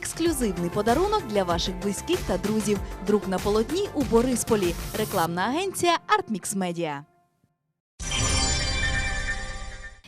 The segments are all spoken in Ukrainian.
ексклюзивний подарунок для ваших близьких та друзів. Друк на полотні у Борисполі. Рекламна агенція Artmix Media.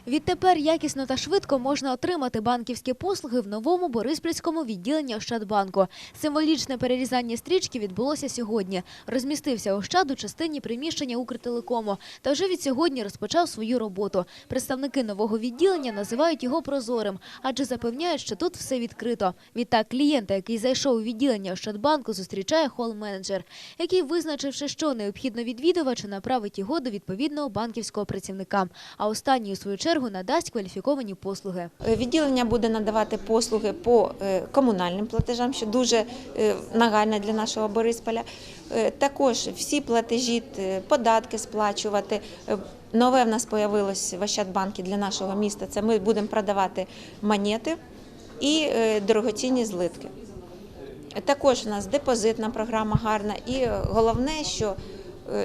Відтепер якісно та швидко можна отримати банківські послуги в новому Бориспільському відділенні Ощадбанку. Символічне перерізання стрічки відбулося сьогодні. Розмістився Ощад у частині приміщення Укртелекому та вже від сьогодні розпочав свою роботу. Представники нового відділення називають його прозорим, адже запевняють, що тут все відкрито. Відтак клієнта, який зайшов у відділення Ощадбанку, зустрічає хол-менеджер, який, визначивши, що необхідно відвідувачу, направить його до відповідного банківського працівника. А останній, у свою чергу, надасть кваліфіковані послуги. Е, Відділення буде надавати послуги по е, комунальним платежам, що дуже е, нагальне для нашого Борисполя. Також всі платежі, податки сплачувати. Нове в нас появилось в Ощадбанкі для нашого міста. Це ми будемо продавати монети і дорогоцінні злитки. Також у нас депозитна програма гарна. І головне, що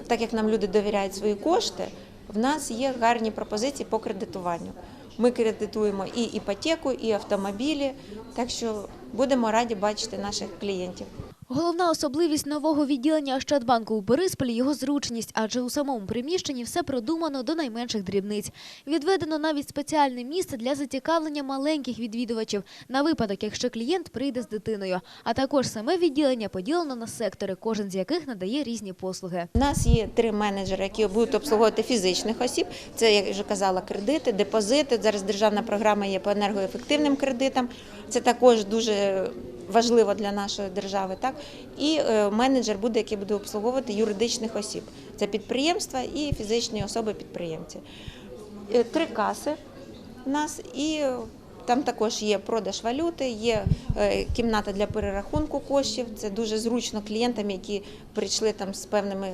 так як нам люди довіряють свої кошти, в нас є гарні пропозиції по кредитуванню. Ми кредитуємо і іпотеку, і автомобілі, так що будемо раді бачити наших клієнтів. Головна особливість нового відділення Ощадбанку у Борисполі – його зручність, адже у самому приміщенні все продумано до найменших дрібниць. Відведено навіть спеціальне місце для зацікавлення маленьких відвідувачів на випадок, якщо клієнт прийде з дитиною. А також саме відділення поділено на сектори, кожен з яких надає різні послуги. У нас є три менеджери, які будуть обслуговувати фізичних осіб. Це, як вже казала, кредити, депозити. Зараз державна програма є по енергоефективним кредитам. Це також дуже важливо для нашої держави. Так і е, менеджер буде, який буде обслуговувати юридичних осіб. Це підприємства і фізичні особи-підприємці. Е, Три каси у нас і. е, Там також є продаж валюти, є кімната для перерахунку коштів. Це дуже зручно клієнтам, які прийшли там з певними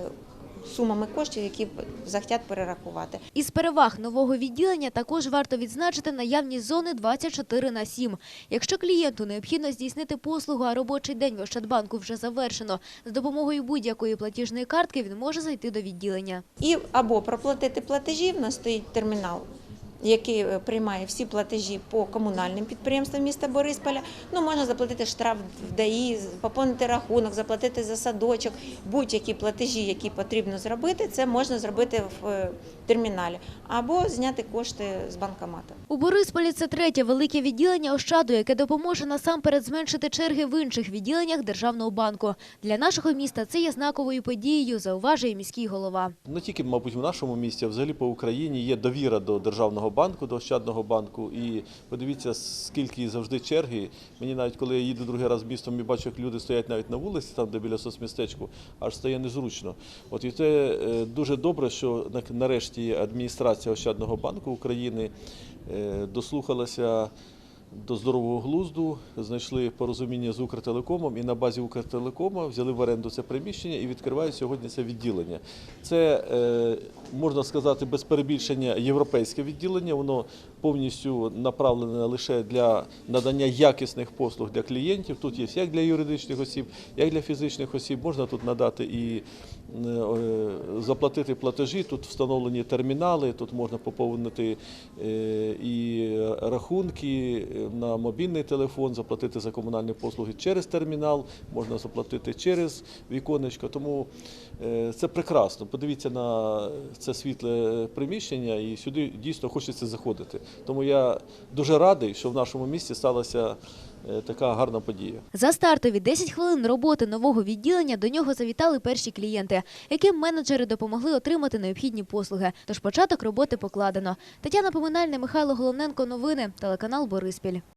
сумами коштів, які захотять перерахувати. Із переваг нового відділення також варто відзначити наявність зони 24 на 7. Якщо клієнту необхідно здійснити послугу, а робочий день в Ощадбанку вже завершено, з допомогою будь-якої платіжної картки він може зайти до відділення. І або проплатити платежі, в нас стоїть термінал. Який е, приймає всі платежі по комунальним підприємствам міста Борисполя. Ну можна заплатити штраф в ДАІ, поповнити рахунок, заплатити за садочок. Будь-які платежі, які потрібно зробити, це можна зробити в е, терміналі, або зняти кошти з банкомату. У Борисполі це третє велике відділення Ощаду, яке допоможе насамперед зменшити черги в інших відділеннях Державного банку. Для нашого міста це є знаковою подією, зауважує міський голова. Не тільки, мабуть, в нашому місті, а взагалі по Україні є довіра до державного банку, до Ощадного банку. І подивіться, скільки завжди черги. Мені навіть коли я їду другий раз містом і бачу, як люди стоять навіть на вулиці, там де біля соцмістечку, аж стає незручно. От і це е, дуже добре, що на- нарешті адміністрація Ощадного банку України е, дослухалася. До здорового глузду знайшли порозуміння з Укртелекомом і на базі Укртелекома взяли в оренду це приміщення і відкривають сьогодні це відділення. Це е, можна сказати без перебільшення європейське відділення. Воно повністю направлене лише для надання якісних послуг для клієнтів. Тут є як для юридичних осіб, як для фізичних осіб. Можна тут надати і е, заплатити платежі. Тут встановлені термінали, тут можна поповнити е, і рахунки на мобільний телефон, заплатити за комунальні послуги через термінал, можна заплатити через віконечко. Тому е, це прекрасно. Подивіться на це світле приміщення, і сюди дійсно хочеться заходити. Тому я дуже радий, що в нашому місті сталася така гарна подія. За стартові 10 хвилин роботи нового відділення до нього завітали перші клієнти, яким менеджери допомогли отримати необхідні послуги. Тож початок роботи покладено. Тетяна Поминальна, Михайло Головненко. Новини. Телеканал Бориспіль.